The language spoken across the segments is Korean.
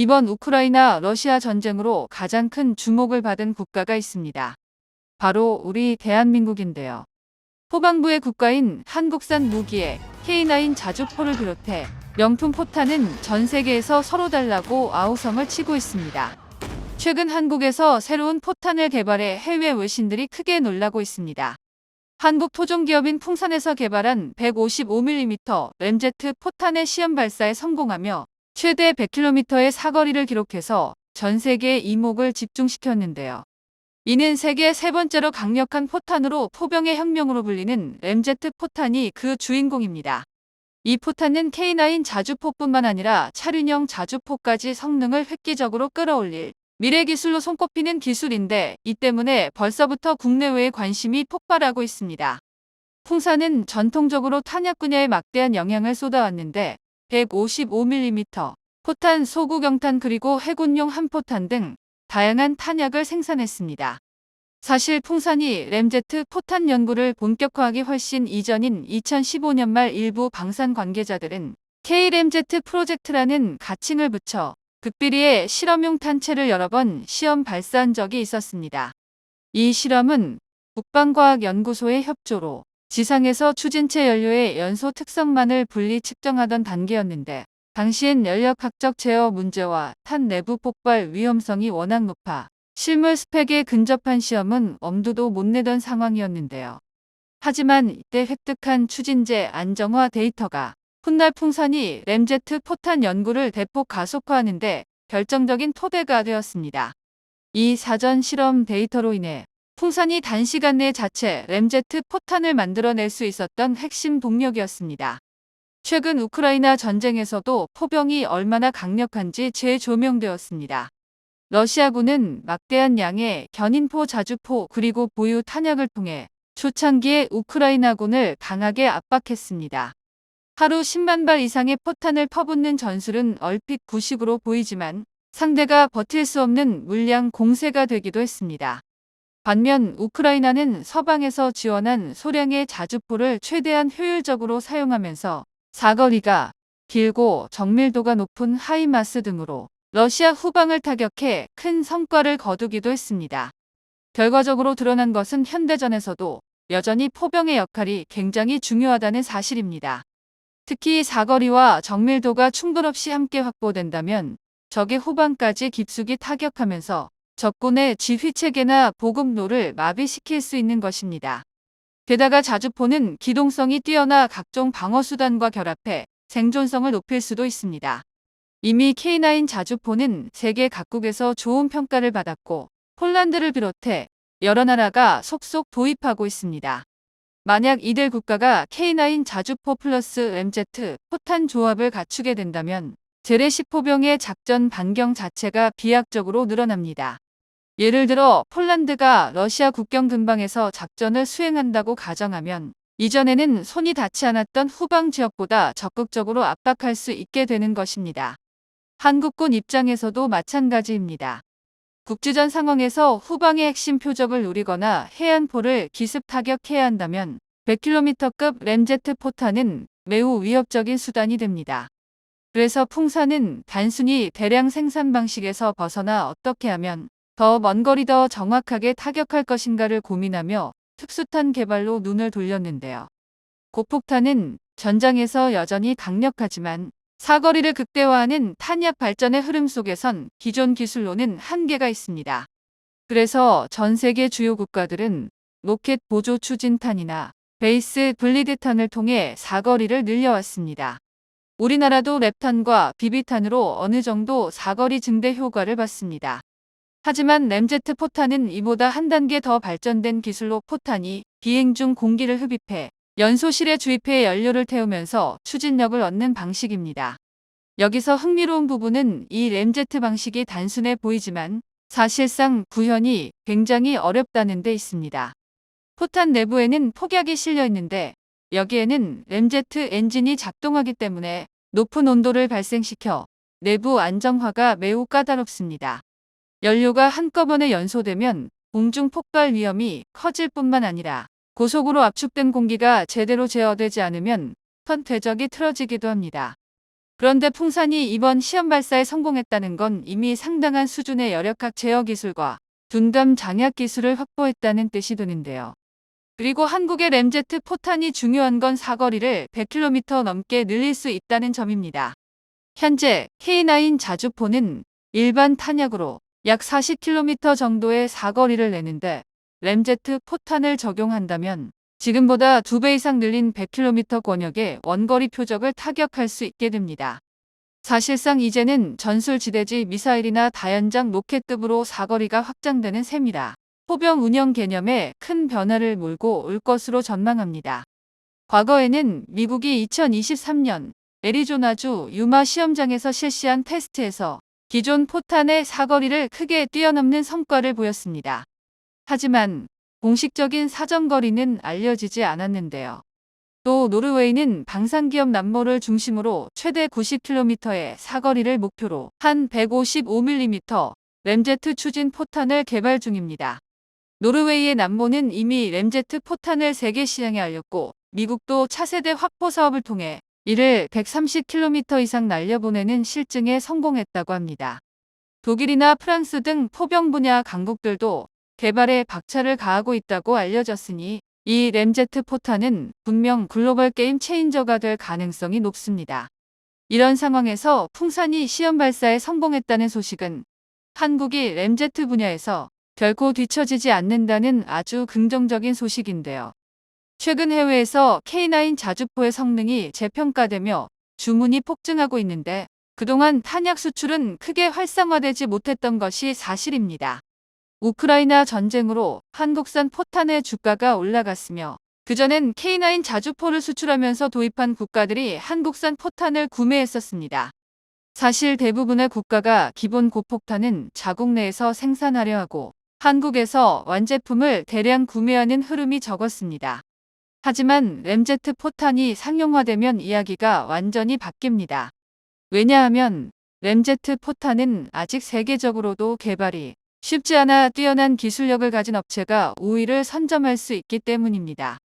이번 우크라이나 러시아 전쟁으로 가장 큰 주목을 받은 국가가 있습니다. 바로 우리 대한민국인데요. 후방부의 국가인 한국산 무기에 K9 자주포를 비롯해 명품 포탄은 전 세계에서 서로 달라고 아우성을 치고 있습니다. 최근 한국에서 새로운 포탄을 개발해 해외 외신들이 크게 놀라고 있습니다. 한국 토종 기업인 풍산에서 개발한 155mm 램제트 포탄의 시험 발사에 성공하며 최대 100km의 사거리를 기록해서 전 세계의 이목을 집중시켰는데요. 이는 세계 세 번째로 강력한 포탄으로 포병의 혁명으로 불리는 램제트 포탄이 그 주인공입니다. 이 포탄은 K9 자주포뿐만 아니라 차륜형 자주포까지 성능을 획기적으로 끌어올릴 미래 기술로 손꼽히는 기술인데 이 때문에 벌써부터 국내외의 관심이 폭발하고 있습니다. 풍사는 전통적으로 탄약 분야에 막대한 영향을 쏟아왔는데 155mm 포탄, 소구경탄 그리고 해군용 한포탄 등 다양한 탄약을 생산했습니다. 사실 풍산이 램제트 포탄 연구를 본격화하기 훨씬 이전인 2015년 말 일부 방산 관계자들은 K-램제트 프로젝트라는 가칭을 붙여 극비리의 실험용 탄체를 여러 번 시험 발사한 적이 있었습니다. 이 실험은 국방과학연구소의 협조로 지상에서 추진체 연료의 연소 특성만을 분리 측정하던 단계였는데 당시엔 연력학적 제어 문제와 탄 내부 폭발 위험성이 워낙 높아 실물 스펙에 근접한 시험은 엄두도 못 내던 상황이었는데요. 하지만 이때 획득한 추진제 안정화 데이터가 훗날 풍선이 램제트 포탄 연구를 대폭 가속화하는데 결정적인 토대가 되었습니다. 이 사전 실험 데이터로 인해 풍선이 단시간 내 자체 램제트 포탄을 만들어낼 수 있었던 핵심 동력이었습니다. 최근 우크라이나 전쟁에서도 포병이 얼마나 강력한지 재조명되었습니다. 러시아군은 막대한 양의 견인포 자주포 그리고 보유 탄약을 통해 초창기에 우크라이나군을 강하게 압박했습니다. 하루 10만 발 이상의 포탄을 퍼붓는 전술은 얼핏 구식으로 보이지만 상대가 버틸 수 없는 물량 공세가 되기도 했습니다. 반면 우크라이나는 서방에서 지원한 소량의 자주포를 최대한 효율적으로 사용하면서 사거리가 길고 정밀도가 높은 하이마스 등으로 러시아 후방을 타격해 큰 성과를 거두기도 했습니다. 결과적으로 드러난 것은 현대전에서도 여전히 포병의 역할이 굉장히 중요하다는 사실입니다. 특히 사거리와 정밀도가 충돌 없이 함께 확보된다면 적의 후방까지 깊숙이 타격하면서 적군의 지휘체계나 보급로를 마비시킬 수 있는 것입니다. 게다가 자주포는 기동성이 뛰어나 각종 방어수단과 결합해 생존성을 높일 수도 있습니다. 이미 K9 자주포는 세계 각국에서 좋은 평가를 받았고 폴란드를 비롯해 여러 나라가 속속 도입하고 있습니다. 만약 이들 국가가 K9 자주포 플러스 MZ 포탄 조합을 갖추게 된다면 제레식 포병의 작전 반경 자체가 비약적으로 늘어납니다. 예를 들어 폴란드가 러시아 국경 근방에서 작전을 수행한다고 가정하면 이전에는 손이 닿지 않았던 후방 지역보다 적극적으로 압박할 수 있게 되는 것입니다. 한국군 입장에서도 마찬가지입니다. 국지전 상황에서 후방의 핵심 표적을 노리거나 해안포를 기습 타격해야 한다면 100km급 램제트 포탄은 매우 위협적인 수단이 됩니다. 그래서 풍사는 단순히 대량 생산 방식에서 벗어나 어떻게 하면 더 먼 거리 더 정확하게 타격할 것인가를 고민하며 특수탄 개발로 눈을 돌렸는데요. 고폭탄은 전장에서 여전히 강력하지만 사거리를 극대화하는 탄약 발전의 흐름 속에선 기존 기술로는 한계가 있습니다. 그래서 전 세계 주요 국가들은 로켓 보조 추진탄이나 베이스 블리드탄을 통해 사거리를 늘려왔습니다. 우리나라도 랩탄과 비비탄으로 어느 정도 사거리 증대 효과를 봤습니다. 하지만 램제트 포탄은 이보다 한 단계 더 발전된 기술로 포탄이 비행 중 공기를 흡입해 연소실에 주입해 연료를 태우면서 추진력을 얻는 방식입니다. 여기서 흥미로운 부분은 이 램제트 방식이 단순해 보이지만 사실상 구현이 굉장히 어렵다는 데 있습니다. 포탄 내부에는 폭약이 실려 있는데 여기에는 램제트 엔진이 작동하기 때문에 높은 온도를 발생시켜 내부 안정화가 매우 까다롭습니다. 연료가 한꺼번에 연소되면 공중 폭발 위험이 커질 뿐만 아니라 고속으로 압축된 공기가 제대로 제어되지 않으면 턴 대적이 틀어지기도 합니다. 그런데 풍산이 이번 시험 발사에 성공했다는 건 이미 상당한 수준의 열역학 제어 기술과 둔감 장약 기술을 확보했다는 뜻이 되는데요. 그리고 한국의 램제트 포탄이 중요한 건 사거리를 100km 넘게 늘릴 수 있다는 점입니다. 현재 K9 자주포는 일반 탄약으로 약 40km 정도의 사거리를 내는데 램제트 포탄을 적용한다면 지금보다 2배 이상 늘린 100km 권역의 원거리 표적을 타격할 수 있게 됩니다. 사실상 이제는 전술지대지 미사일이나 다연장 로켓급으로 사거리가 확장되는 셈이라 포병 운영 개념에 큰 변화를 몰고 올 것으로 전망합니다. 과거에는 미국이 2023년 애리조나주 유마 시험장에서 실시한 테스트에서 기존 포탄의 사거리를 크게 뛰어넘는 성과를 보였습니다. 하지만 공식적인 사정거리는 알려지지 않았는데요. 또 노르웨이는 방산기업 남모를 중심으로 최대 90km의 사거리를 목표로 한 155mm 램제트 추진 포탄을 개발 중입니다. 노르웨이의 남모는 이미 램제트 포탄을 세계 시장에 알렸고 미국도 차세대 확보 사업을 통해 이를 130km 이상 날려보내는 실증에 성공했다고 합니다. 독일이나 프랑스 등 포병 분야 강국들도 개발에 박차를 가하고 있다고 알려졌으니 이 램제트 포탄은 분명 글로벌 게임 체인저가 될 가능성이 높습니다. 이런 상황에서 풍산이 시험 발사에 성공했다는 소식은 한국이 램제트 분야에서 결코 뒤처지지 않는다는 아주 긍정적인 소식인데요. 최근 해외에서 K9 자주포의 성능이 재평가되며 주문이 폭증하고 있는데 그동안 탄약 수출은 크게 활성화되지 못했던 것이 사실입니다. 우크라이나 전쟁으로 한국산 포탄의 주가가 올라갔으며 그전엔 K9 자주포를 수출하면서 도입한 국가들이 한국산 포탄을 구매했었습니다. 사실 대부분의 국가가 기본 고폭탄은 자국 내에서 생산하려 하고 한국에서 완제품을 대량 구매하는 흐름이 적었습니다. 하지만 램제트 포탄이 상용화되면 이야기가 완전히 바뀝니다. 왜냐하면 램제트 포탄은 아직 세계적으로도 개발이 쉽지 않아 뛰어난 기술력을 가진 업체가 우위를 선점할 수 있기 때문입니다.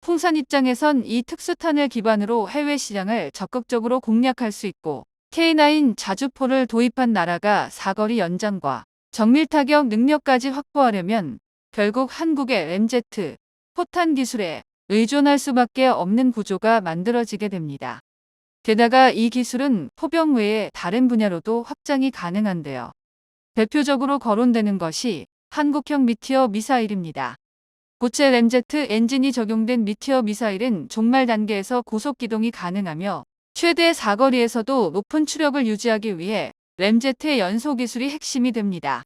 풍산 입장에선 이 특수탄을 기반으로 해외 시장을 적극적으로 공략할 수 있고 K9 자주포를 도입한 나라가 사거리 연장과 정밀 타격 능력까지 확보하려면 결국 한국의 램제트 포탄 기술에 의존할 수밖에 없는 구조가 만들어지게 됩니다. 게다가 이 기술은 포병 외에 다른 분야로도 확장이 가능한데요. 대표적으로 거론되는 것이 한국형 미티어 미사일입니다. 고체 램제트 엔진이 적용된 미티어 미사일은 종말 단계에서 고속 기동이 가능하며 최대 사거리에서도 높은 추력을 유지하기 위해 램제트의 연소 기술이 핵심이 됩니다.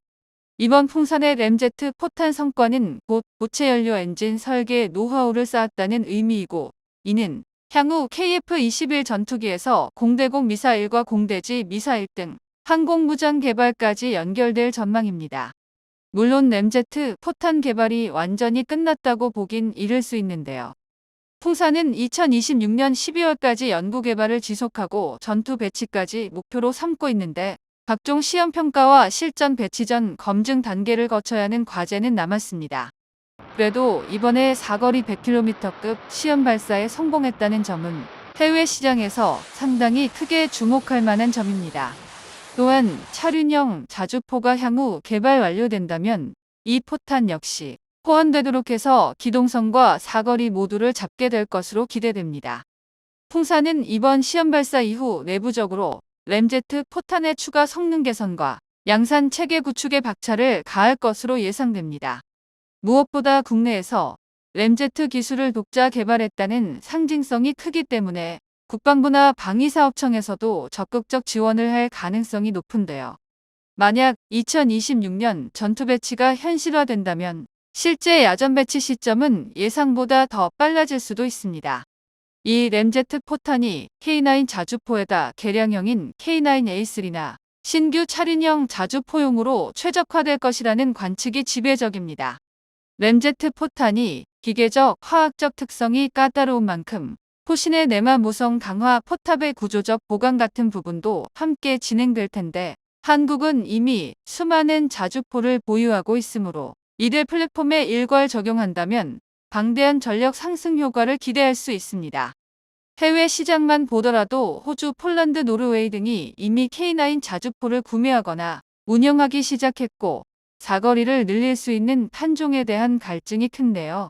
이번 풍산의 램제트 포탄 성과는 곧 고체 연료 엔진 설계 노하우를 쌓았다는 의미이고 이는 향후 KF-21 전투기에서 공대공 미사일과 공대지 미사일 등 항공무장 개발까지 연결될 전망입니다. 물론 램제트 포탄 개발이 완전히 끝났다고 보긴 이를 수 있는데요. 풍산은 2026년 12월까지 연구 개발을 지속하고 전투 배치까지 목표로 삼고 있는데 각종 시험 평가와 실전 배치 전 검증 단계를 거쳐야 하는 과제는 남았습니다. 그래도 이번에 사거리 100km급 시험 발사에 성공했다는 점은 해외 시장에서 상당히 크게 주목할 만한 점입니다. 또한 차륜형 자주포가 향후 개발 완료된다면 이 포탄 역시 호환되도록 해서 기동성과 사거리 모두를 잡게 될 것으로 기대됩니다. 풍사는 이번 시험 발사 이후 내부적으로 램제트 포탄의 추가 성능 개선과 양산 체계 구축에 박차를 가할 것으로 예상됩니다. 무엇보다 국내에서 램제트 기술을 독자 개발했다는 상징성이 크기 때문에 국방부나 방위사업청에서도 적극적 지원을 할 가능성이 높은데요. 만약 2026년 전투 배치가 현실화된다면 실제 야전 배치 시점은 예상보다 더 빨라질 수도 있습니다. 이 램제트 포탄이 K9 자주포에다 개량형인 K9A3나 신규 차륜형 자주포용으로 최적화될 것이라는 관측이 지배적입니다. 램제트 포탄이 기계적, 화학적 특성이 까다로운 만큼 포신의 내마 모성 강화 포탑의 구조적 보강 같은 부분도 함께 진행될 텐데 한국은 이미 수많은 자주포를 보유하고 있으므로 이들 플랫폼에 일괄 적용한다면 방대한 전력 상승 효과를 기대할 수 있습니다. 해외 시장만 보더라도 호주, 폴란드, 노르웨이 등이 이미 K9 자주포를 구매하거나 운영하기 시작했고 사거리를 늘릴 수 있는 탄종에 대한 갈증이 큰데요.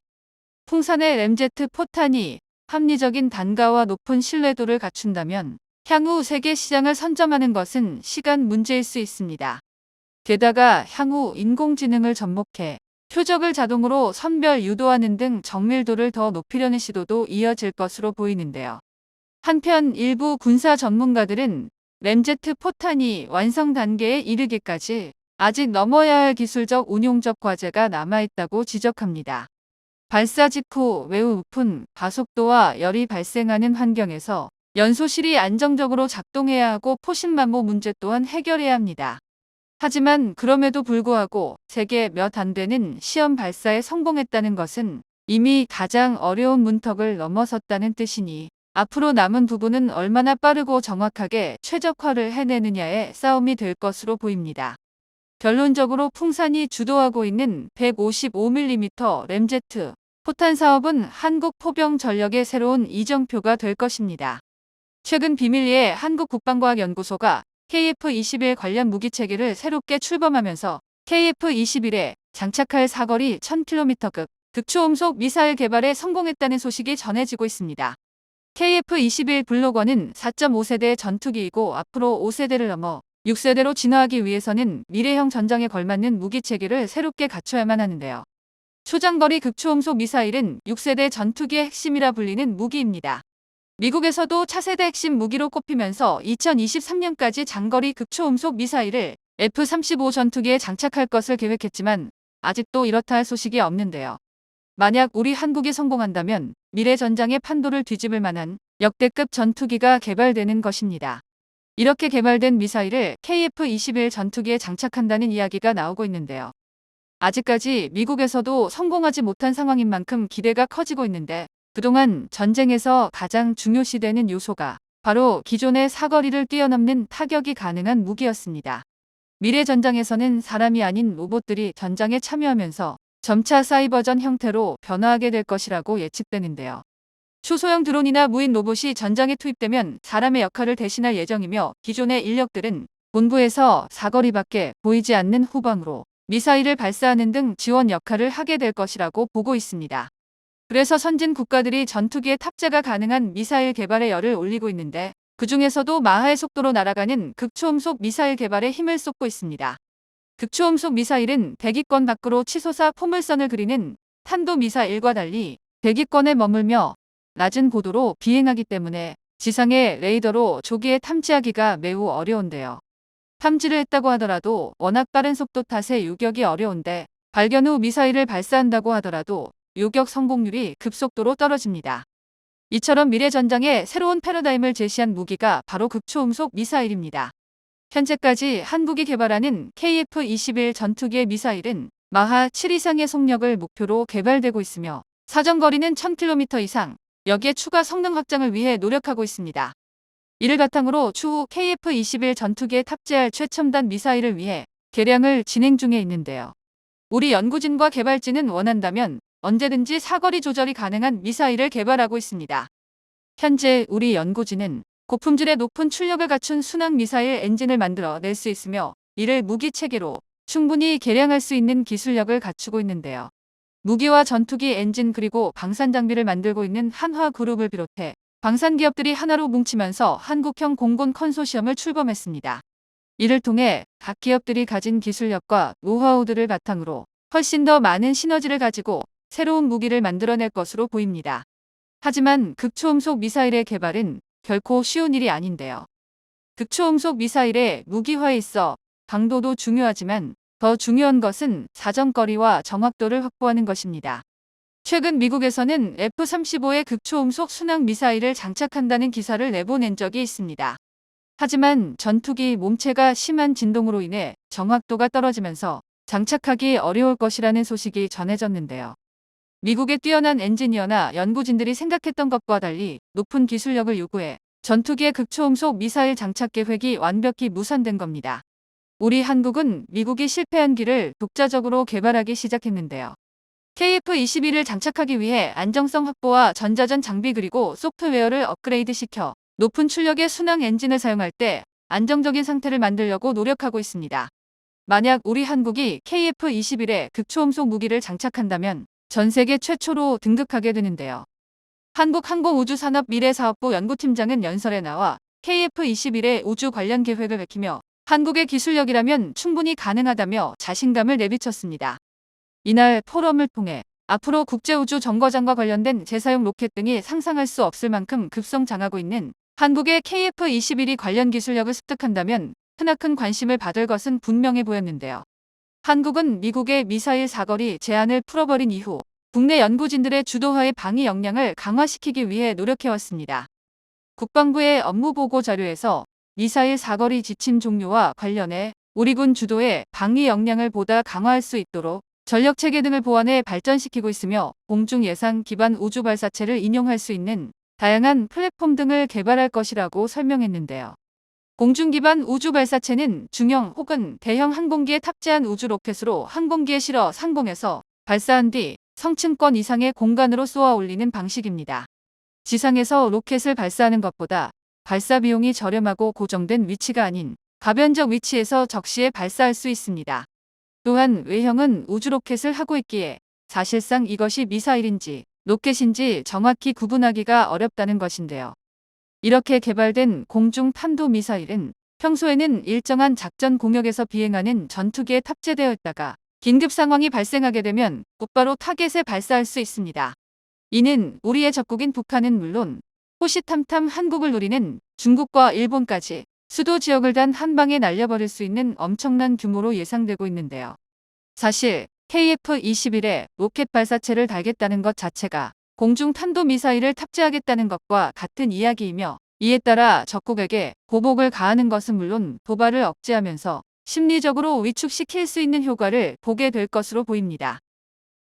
풍산의 램제트 포탄이 합리적인 단가와 높은 신뢰도를 갖춘다면 향후 세계 시장을 선점하는 것은 시간 문제일 수 있습니다. 게다가 향후 인공지능을 접목해 표적을 자동으로 선별 유도하는 등 정밀도를 더 높이려는 시도도 이어질 것으로 보이는데요. 한편 일부 군사 전문가들은 램제트 포탄이 완성 단계에 이르기까지 아직 넘어야 할 기술적 운용적 과제가 남아있다고 지적합니다. 발사 직후 매우 높은 가속도와 열이 발생하는 환경에서 연소실이 안정적으로 작동해야 하고 포신마모 문제 또한 해결해야 합니다. 하지만 그럼에도 불구하고 세계 몇 안 되는 시험 발사에 성공했다는 것은 이미 가장 어려운 문턱을 넘어섰다는 뜻이니 앞으로 남은 부분은 얼마나 빠르고 정확하게 최적화를 해내느냐의 싸움이 될 것으로 보입니다. 결론적으로 풍산이 주도하고 있는 155mm 램제트 포탄 사업은 한국 포병 전력의 새로운 이정표가 될 것입니다. 최근 비밀리에 한국국방과학연구소가 KF-21 관련 무기 체계를 새롭게 출범하면서 KF-21에 장착할 사거리 1000km급 극초음속 미사일 개발에 성공했다는 소식이 전해지고 있습니다. KF-21 블록원은 4.5세대 전투기이고 앞으로 5세대를 넘어 6세대로 진화하기 위해서는 미래형 전장에 걸맞는 무기 체계를 새롭게 갖춰야만 하는데요. 초장거리 극초음속 미사일은 6세대 전투기의 핵심이라 불리는 무기입니다. 미국에서도 차세대 핵심 무기로 꼽히면서 2023년까지 장거리 극초음속 미사일을 F-35 전투기에 장착할 것을 계획했지만 아직도 이렇다 할 소식이 없는데요. 만약 우리 한국이 성공한다면 미래 전장의 판도를 뒤집을 만한 역대급 전투기가 개발되는 것입니다. 이렇게 개발된 미사일을 KF-21 전투기에 장착한다는 이야기가 나오고 있는데요. 아직까지 미국에서도 성공하지 못한 상황인 만큼 기대가 커지고 있는데 그동안 전쟁에서 가장 중요시되는 요소가 바로 기존의 사거리를 뛰어넘는 타격이 가능한 무기였습니다. 미래 전장에서는 사람이 아닌 로봇들이 전장에 참여하면서 점차 사이버전 형태로 변화하게 될 것이라고 예측되는데요. 초소형 드론이나 무인 로봇이 전장에 투입되면 사람의 역할을 대신할 예정이며 기존의 인력들은 본부에서 사거리 밖에 보이지 않는 후방으로 미사일을 발사하는 등 지원 역할을 하게 될 것이라고 보고 있습니다. 그래서 선진 국가들이 전투기에 탑재가 가능한 미사일 개발에 열을 올리고 있는데 그 중에서도 마하의 속도로 날아가는 극초음속 미사일 개발에 힘을 쏟고 있습니다. 극초음속 미사일은 대기권 밖으로 치솟아 포물선을 그리는 탄도 미사일과 달리 대기권에 머물며 낮은 고도로 비행하기 때문에 지상의 레이더로 조기에 탐지하기가 매우 어려운데요. 탐지를 했다고 하더라도 워낙 빠른 속도 탓에 유격이 어려운데 발견 후 미사일을 발사한다고 하더라도 유격 성공률이 급속도로 떨어집니다. 이처럼 미래 전장에 새로운 패러다임을 제시한 무기가 바로 극초음속 미사일입니다. 현재까지 한국이 개발하는 KF-21 전투기의 미사일은 마하 7 이상의 속력을 목표로 개발되고 있으며 사정거리는 1000km 이상, 여기에 추가 성능 확장을 위해 노력하고 있습니다. 이를 바탕으로 추후 KF-21 전투기에 탑재할 최첨단 미사일을 위해 개량을 진행 중에 있는데요. 우리 연구진과 개발진은 원한다면 언제든지 사거리 조절이 가능한 미사일을 개발하고 있습니다. 현재 우리 연구진은 고품질의 높은 출력을 갖춘 순항 미사일 엔진을 만들어 낼 수 있으며 이를 무기 체계로 충분히 개량할 수 있는 기술력을 갖추고 있는데요. 무기와 전투기 엔진 그리고 방산 장비를 만들고 있는 한화 그룹을 비롯해 방산 기업들이 하나로 뭉치면서 한국형 공군 컨소시엄을 출범했습니다. 이를 통해 각 기업들이 가진 기술력과 노하우들을 바탕으로 훨씬 더 많은 시너지를 가지고 새로운 무기를 만들어낼 것으로 보입니다. 하지만 극초음속 미사일의 개발은 결코 쉬운 일이 아닌데요. 극초음속 미사일의 무기화에 있어 강도도 중요하지만 더 중요한 것은 사정거리와 정확도를 확보하는 것입니다. 최근 미국에서는 F-35의 극초음속 순항 미사일을 장착한다는 기사를 내보낸 적이 있습니다. 하지만 전투기 몸체가 심한 진동으로 인해 정확도가 떨어지면서 장착하기 어려울 것이라는 소식이 전해졌는데요. 미국의 뛰어난 엔지니어나 연구진들이 생각했던 것과 달리 높은 기술력을 요구해 전투기의 극초음속 미사일 장착 계획이 완벽히 무산된 겁니다. 우리 한국은 미국이 실패한 기를 독자적으로 개발하기 시작했는데요. KF-21을 장착하기 위해 안정성 확보와 전자전 장비 그리고 소프트웨어를 업그레이드 시켜 높은 출력의 순항 엔진을 사용할 때 안정적인 상태를 만들려고 노력하고 있습니다. 만약 우리 한국이 KF-21에 극초음속 무기를 장착한다면 전 세계 최초로 등극하게 되는데요. 한국항공우주산업 미래사업부 연구팀장은 연설에 나와 KF-21의 우주 관련 계획을 밝히며 한국의 기술력이라면 충분히 가능하다며 자신감을 내비쳤습니다. 이날 포럼을 통해 앞으로 국제우주 정거장과 관련된 재사용 로켓 등이 상상할 수 없을 만큼 급성장하고 있는 한국의 KF-21이 관련 기술력을 습득한다면 크나큰 관심을 받을 것은 분명해 보였는데요. 한국은 미국의 미사일 사거리 제한을 풀어버린 이후 국내 연구진들의 주도하에 방위 역량을 강화시키기 위해 노력해왔습니다. 국방부의 업무보고 자료에서 미사일 사거리 지침 종료와 관련해 우리 군 주도의 방위 역량을 보다 강화할 수 있도록 전력 체계 등을 보완해 발전시키고 있으며 공중 예상 기반 우주 발사체를 인용할 수 있는 다양한 플랫폼 등을 개발할 것이라고 설명했는데요. 공중 기반 우주 발사체는 중형 혹은 대형 항공기에 탑재한 우주 로켓으로 항공기에 실어 상공에서 발사한 뒤 성층권 이상의 공간으로 쏘아 올리는 방식입니다. 지상에서 로켓을 발사하는 것보다 발사 비용이 저렴하고 고정된 위치가 아닌 가변적 위치에서 적시에 발사할 수 있습니다. 또한 외형은 우주 로켓을 하고 있기에 사실상 이것이 미사일인지 로켓인지 정확히 구분하기가 어렵다는 것인데요. 이렇게 개발된 공중 탄도 미사일은 평소에는 일정한 작전 공역에서 비행하는 전투기에 탑재되어 있다가 긴급 상황이 발생하게 되면 곧바로 타겟에 발사할 수 있습니다. 이는 우리의 적국인 북한은 물론 호시탐탐 한국을 노리는 중국과 일본까지 수도 지역을 단 한 방에 날려버릴 수 있는 엄청난 규모로 예상되고 있는데요. 사실 KF-21에 로켓 발사체를 달겠다는 것 자체가 공중 탄도미사일을 탑재하겠다는 것과 같은 이야기이며 이에 따라 적국에게 보복을 가하는 것은 물론 도발을 억제하면서 심리적으로 위축시킬 수 있는 효과를 보게 될 것으로 보입니다.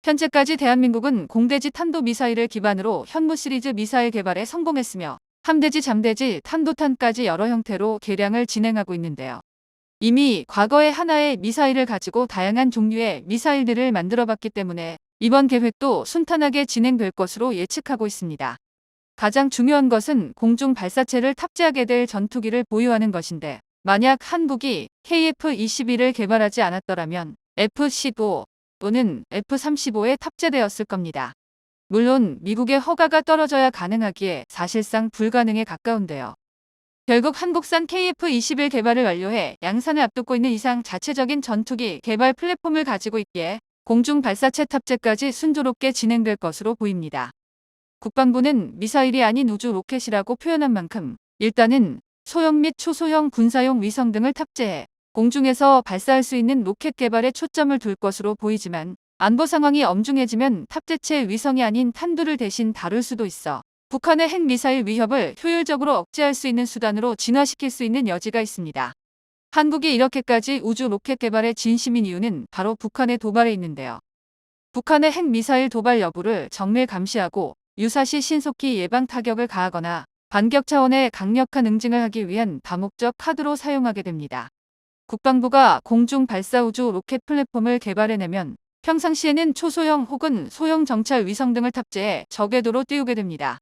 현재까지 대한민국은 공대지 탄도미사일을 기반으로 현무 시리즈 미사일 개발에 성공했으며 함대지 잠대지 탄도탄까지 여러 형태로 개량을 진행하고 있는데요. 이미 과거에 하나의 미사일을 가지고 다양한 종류의 미사일들을 만들어봤기 때문에 이번 계획도 순탄하게 진행될 것으로 예측하고 있습니다. 가장 중요한 것은 공중 발사체를 탑재하게 될 전투기를 보유하는 것인데 만약 한국이 KF-21을 개발하지 않았더라면 F-15 또는 F-35에 탑재되었을 겁니다. 물론 미국의 허가가 떨어져야 가능하기에 사실상 불가능에 가까운데요. 결국 한국산 KF-21 개발을 완료해 양산을 앞두고 있는 이상 자체적인 전투기 개발 플랫폼을 가지고 있기에 공중 발사체 탑재까지 순조롭게 진행될 것으로 보입니다. 국방부는 미사일이 아닌 우주 로켓이라고 표현한 만큼 일단은 소형 및 초소형 군사용 위성 등을 탑재해 공중에서 발사할 수 있는 로켓 개발에 초점을 둘 것으로 보이지만 안보 상황이 엄중해지면 탑재체 위성이 아닌 탄두를 대신 다룰 수도 있어 북한의 핵미사일 위협을 효율적으로 억제할 수 있는 수단으로 진화시킬 수 있는 여지가 있습니다. 한국이 이렇게까지 우주 로켓 개발에 진심인 이유는 바로 북한의 도발에 있는데요. 북한의 핵미사일 도발 여부를 정밀 감시하고 유사시 신속히 예방 타격을 가하거나 반격 차원의 강력한 응징을 하기 위한 다목적 카드로 사용하게 됩니다. 국방부가 공중 발사 우주 로켓 플랫폼을 개발해내면 평상시에는 초소형 혹은 소형 정찰 위성 등을 탑재해 저궤도로 띄우게 됩니다.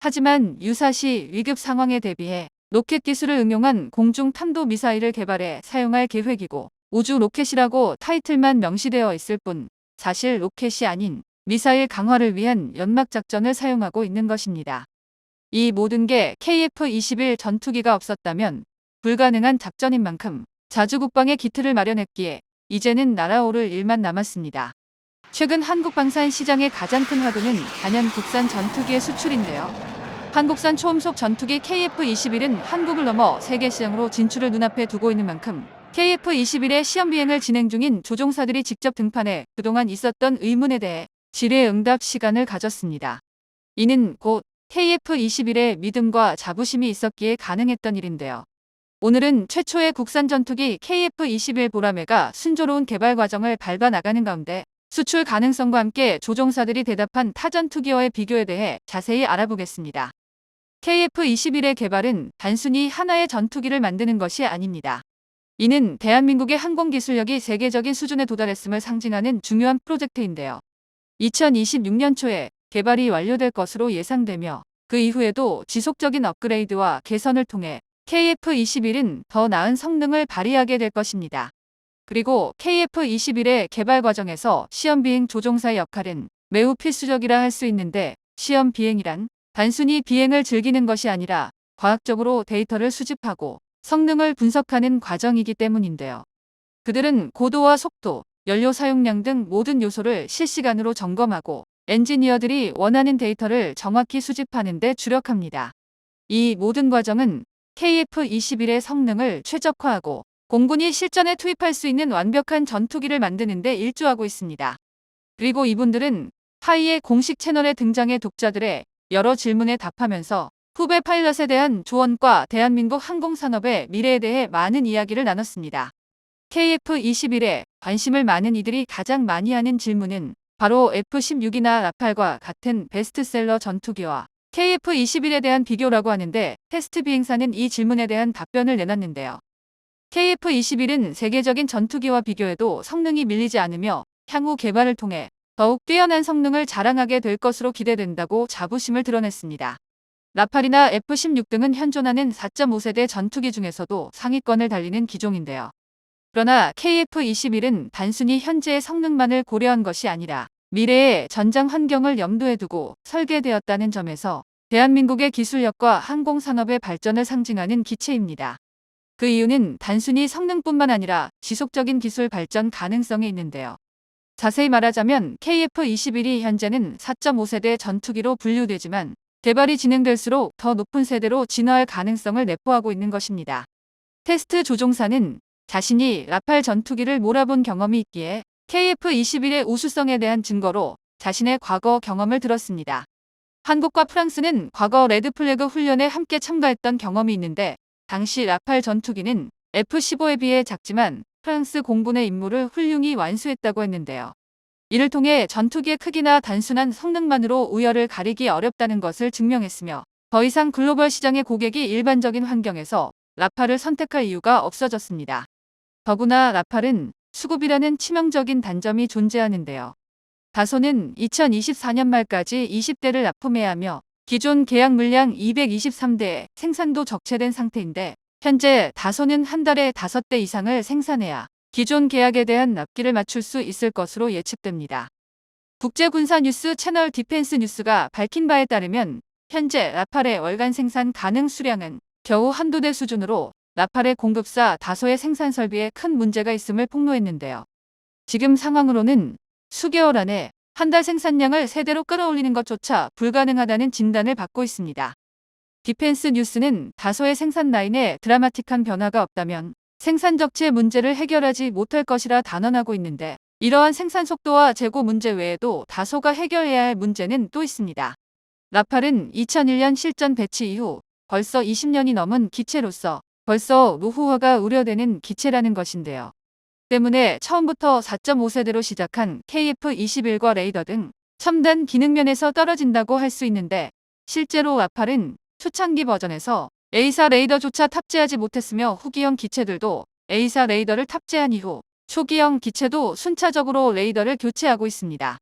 하지만 유사시 위급 상황에 대비해 로켓 기술을 응용한 공중 탄도 미사일을 개발해 사용할 계획이고 우주 로켓이라고 타이틀만 명시되어 있을 뿐 사실 로켓이 아닌 미사일 강화를 위한 연막 작전을 사용하고 있는 것입니다. 이 모든 게 KF-21 전투기가 없었다면 불가능한 작전인 만큼 자주 국방의 기틀을 마련했기에 이제는 날아오를 일만 남았습니다. 최근 한국 방산 시장의 가장 큰 화두는 단연 국산 전투기의 수출인데요. 한국산 초음속 전투기 KF-21은 한국을 넘어 세계 시장으로 진출을 눈앞에 두고 있는 만큼 KF-21의 시험 비행을 진행 중인 조종사들이 직접 등판해 그동안 있었던 의문에 대해 질의응답 시간을 가졌습니다. 이는 곧 KF-21의 믿음과 자부심이 있었기에 가능했던 일인데요. 오늘은 최초의 국산 전투기 KF-21 보라매가 순조로운 개발 과정을 밟아 나가는 가운데 수출 가능성과 함께 조종사들이 대답한 타전 투기와의 비교에 대해 자세히 알아보겠습니다. KF-21의 개발은 단순히 하나의 전투기를 만드는 것이 아닙니다. 이는 대한민국의 항공 기술력이 세계적인 수준에 도달했음을 상징하는 중요한 프로젝트인데요. 2026년 초에 개발이 완료될 것으로 예상되며 그 이후에도 지속적인 업그레이드와 개선을 통해 KF-21은 더 나은 성능을 발휘하게 될 것입니다. 그리고 KF-21의 개발 과정에서 시험 비행 조종사의 역할은 매우 필수적이라 할 수 있는데 시험 비행이란 단순히 비행을 즐기는 것이 아니라 과학적으로 데이터를 수집하고 성능을 분석하는 과정이기 때문인데요. 그들은 고도와 속도, 연료 사용량 등 모든 요소를 실시간으로 점검하고 엔지니어들이 원하는 데이터를 정확히 수집하는 데 주력합니다. 이 모든 과정은 KF-21의 성능을 최적화하고 공군이 실전에 투입할 수 있는 완벽한 전투기를 만드는 데 일조하고 있습니다. 그리고 이분들은 파이의 공식 채널에 등장해 독자들의 여러 질문에 답하면서 후배 파일럿에 대한 조언과 대한민국 항공산업의 미래에 대해 많은 이야기를 나눴습니다. KF-21에 관심을 많은 이들이 가장 많이 하는 질문은 바로 F-16이나 라팔과 같은 베스트셀러 전투기와 KF-21에 대한 비교라고 하는데 테스트 비행사는 이 질문에 대한 답변을 내놨는데요. KF-21은 세계적인 전투기와 비교해도 성능이 밀리지 않으며 향후 개발을 통해 더욱 뛰어난 성능을 자랑하게 될 것으로 기대된다고 자부심을 드러냈습니다. 라팔이나 F-16 등은 현존하는 4.5세대 전투기 중에서도 상위권을 달리는 기종인데요. 그러나 KF-21은 단순히 현재의 성능만을 고려한 것이 아니라 미래의 전장 환경을 염두에 두고 설계되었다는 점에서 대한민국의 기술력과 항공산업의 발전을 상징하는 기체입니다. 그 이유는 단순히 성능뿐만 아니라 지속적인 기술 발전 가능성에 있는데요. 자세히 말하자면 KF-21이 현재는 4.5세대 전투기로 분류되지만 개발이 진행될수록 더 높은 세대로 진화할 가능성을 내포하고 있는 것입니다. 테스트 조종사는 자신이 라팔 전투기를 몰아본 경험이 있기에 KF-21의 우수성에 대한 증거로 자신의 과거 경험을 들었습니다. 한국과 프랑스는 과거 레드플래그 훈련에 함께 참가했던 경험이 있는데 당시 라팔 전투기는 F-15에 비해 작지만 프랑스 공군의 임무를 훌륭히 완수했다고 했는데요. 이를 통해 전투기의 크기나 단순한 성능만으로 우열을 가리기 어렵다는 것을 증명했으며 더 이상 글로벌 시장의 고객이 일반적인 환경에서 라팔을 선택할 이유가 없어졌습니다. 더구나 라팔은 수급이라는 치명적인 단점이 존재하는데요. 다소는 2024년 말까지 20대를 납품해야 하며 기존 계약 물량 223대에 생산도 적체된 상태인데 현재 다소는 한 달에 5대 이상을 생산해야 기존 계약에 대한 납기를 맞출 수 있을 것으로 예측됩니다. 국제군사 뉴스 채널 디펜스 뉴스가 밝힌 바에 따르면 현재 라팔의 월간 생산 가능 수량은 겨우 한두 대 수준으로 라팔의 공급사 다소의 생산 설비에 큰 문제가 있음을 폭로했는데요. 지금 상황으로는 수개월 안에 한 달 생산량을 세대로 끌어올리는 것조차 불가능하다는 진단을 받고 있습니다. 디펜스 뉴스는 다소의 생산 라인에 드라마틱한 변화가 없다면 생산 적체 문제를 해결하지 못할 것이라 단언하고 있는데 이러한 생산 속도와 재고 문제 외에도 다소가 해결해야 할 문제는 또 있습니다. 라팔은 2001년 실전 배치 이후 벌써 20년이 넘은 기체로서 벌써 노후화가 우려되는 기체라는 것인데요. 때문에 처음부터 4.5세대로 시작한 KF-21과 레이더 등 첨단 기능면에서 떨어진다고 할 수 있는데 실제로 라팔은 초창기 버전에서 A사 레이더조차 탑재하지 못했으며 후기형 기체들도 A사 레이더를 탑재한 이후 초기형 기체도 순차적으로 레이더를 교체하고 있습니다.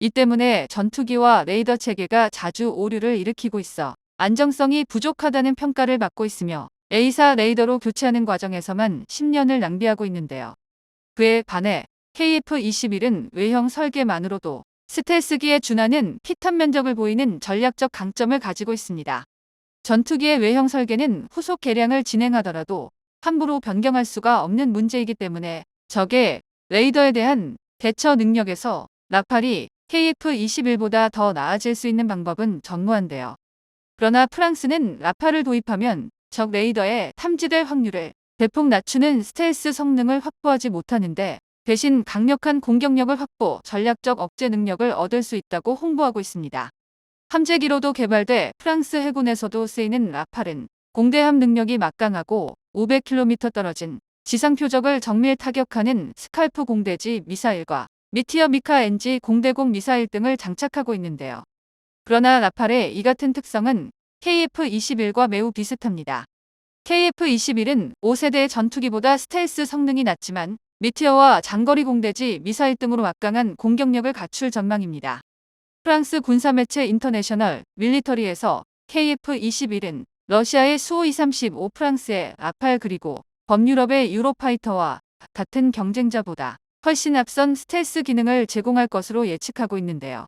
이 때문에 전투기와 레이더 체계가 자주 오류를 일으키고 있어 안정성이 부족하다는 평가를 받고 있으며 A사 레이더로 교체하는 과정에서만 10년을 낭비하고 있는데요. 그에 반해 KF-21은 외형 설계만으로도 스텔스기에 준하는 피탄 면적을 보이는 전략적 강점을 가지고 있습니다. 전투기의 외형 설계는 후속 개량을 진행하더라도 함부로 변경할 수가 없는 문제이기 때문에 적의 레이더에 대한 대처 능력에서 라팔이 KF-21보다 더 나아질 수 있는 방법은 전무한데요. 그러나 프랑스는 라팔을 도입하면 적 레이더의 탐지될 확률을 대폭 낮추는 스텔스 성능을 확보하지 못하는데 대신 강력한 공격력을 확보, 전략적 억제 능력을 얻을 수 있다고 홍보하고 있습니다. 함재기로도 개발돼 프랑스 해군에서도 쓰이는 라팔은 공대함 능력이 막강하고 500km 떨어진 지상 표적을 정밀 타격하는 스칼프 공대지 미사일과 미티어 미카 NG 공대공 미사일 등을 장착하고 있는데요. 그러나 라팔의 이 같은 특성은 KF-21과 매우 비슷합니다. KF-21은 5세대 전투기보다 스텔스 성능이 낮지만 미티어와 장거리 공대지 미사일 등으로 막강한 공격력을 갖출 전망입니다. 프랑스 군사매체 인터내셔널 밀리터리에서 KF-21은 러시아의 수235 프랑스의 아팔 그리고 범유럽의 유로파이터와 같은 경쟁자보다 훨씬 앞선 스텔스 기능을 제공할 것으로 예측하고 있는데요.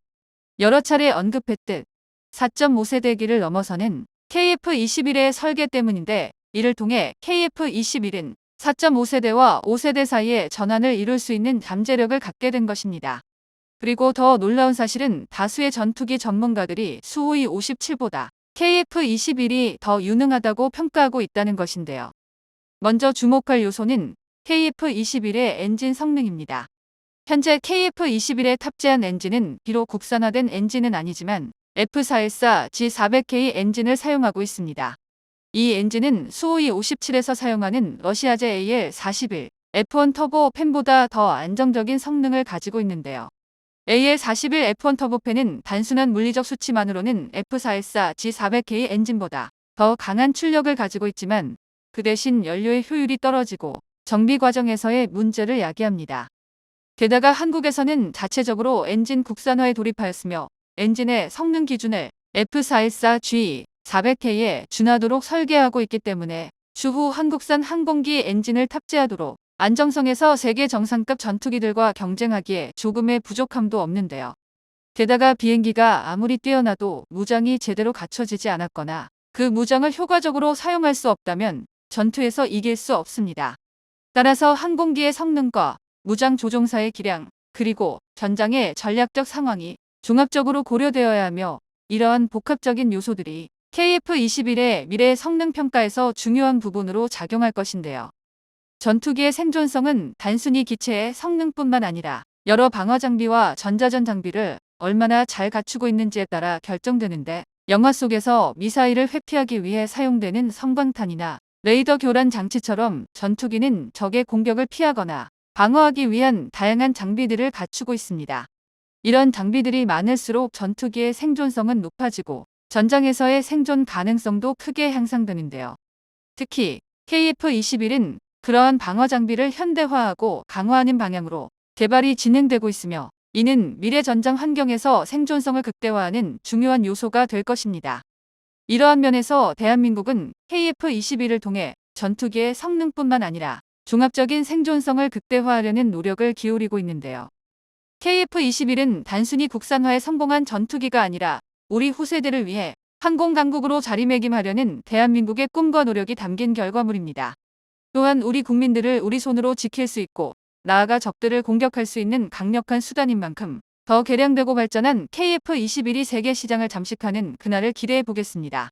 여러 차례 언급했듯 4.5세대기를 넘어서는 KF-21의 설계 때문인데 이를 통해 KF-21은 4.5세대와 5세대 사이에 전환을 이룰 수 있는 잠재력을 갖게 된 것입니다. 그리고 더 놀라운 사실은 다수의 전투기 전문가들이 수호이 57보다 KF-21이 더 유능하다고 평가하고 있다는 것인데요. 먼저 주목할 요소는 KF-21의 엔진 성능입니다. 현재 KF-21에 탑재한 엔진은 비록 국산화된 엔진은 아니지만 F414 G400K 엔진을 사용하고 있습니다. 이 엔진은 수호이 57에서 사용하는 러시아제 AL41 F1 터보 팬보다 더 안정적인 성능을 가지고 있는데요. AL41 F1 터보팬은 단순한 물리적 수치만으로는 F414 G400K 엔진보다 더 강한 출력을 가지고 있지만 그 대신 연료의 효율이 떨어지고 정비 과정에서의 문제를 야기합니다. 게다가 한국에서는 자체적으로 엔진 국산화에 돌입하였으며 엔진의 성능 기준을 F414G 400K에 준하도록 설계하고 있기 때문에 추후 한국산 항공기 엔진을 탑재하도록 안정성에서 세계 정상급 전투기들과 경쟁하기에 조금의 부족함도 없는데요. 게다가 비행기가 아무리 뛰어나도 무장이 제대로 갖춰지지 않았거나 그 무장을 효과적으로 사용할 수 없다면 전투에서 이길 수 없습니다. 따라서 항공기의 성능과 무장 조종사의 기량, 그리고 전장의 전략적 상황이 종합적으로 고려되어야 하며 이러한 복합적인 요소들이 KF-21의 미래 성능 평가에서 중요한 부분으로 작용할 것인데요. 전투기의 생존성은 단순히 기체의 성능뿐만 아니라 여러 방어 장비와 전자전 장비를 얼마나 잘 갖추고 있는지에 따라 결정되는데 영화 속에서 미사일을 회피하기 위해 사용되는 성광탄이나 레이더 교란 장치처럼 전투기는 적의 공격을 피하거나 방어하기 위한 다양한 장비들을 갖추고 있습니다. 이런 장비들이 많을수록 전투기의 생존성은 높아지고 전장에서의 생존 가능성도 크게 향상되는데요. 특히 KF-21은 그러한 방어 장비를 현대화하고 강화하는 방향으로 개발이 진행되고 있으며 이는 미래 전장 환경에서 생존성을 극대화하는 중요한 요소가 될 것입니다. 이러한 면에서 대한민국은 KF-21을 통해 전투기의 성능뿐만 아니라 종합적인 생존성을 극대화하려는 노력을 기울이고 있는데요. KF-21은 단순히 국산화에 성공한 전투기가 아니라 우리 후세대를 위해 항공 강국으로 자리매김하려는 대한민국의 꿈과 노력이 담긴 결과물입니다. 또한 우리 국민들을 우리 손으로 지킬 수 있고 나아가 적들을 공격할 수 있는 강력한 수단인 만큼 더 개량되고 발전한 KF-21이 세계 시장을 잠식하는 그날을 기대해 보겠습니다.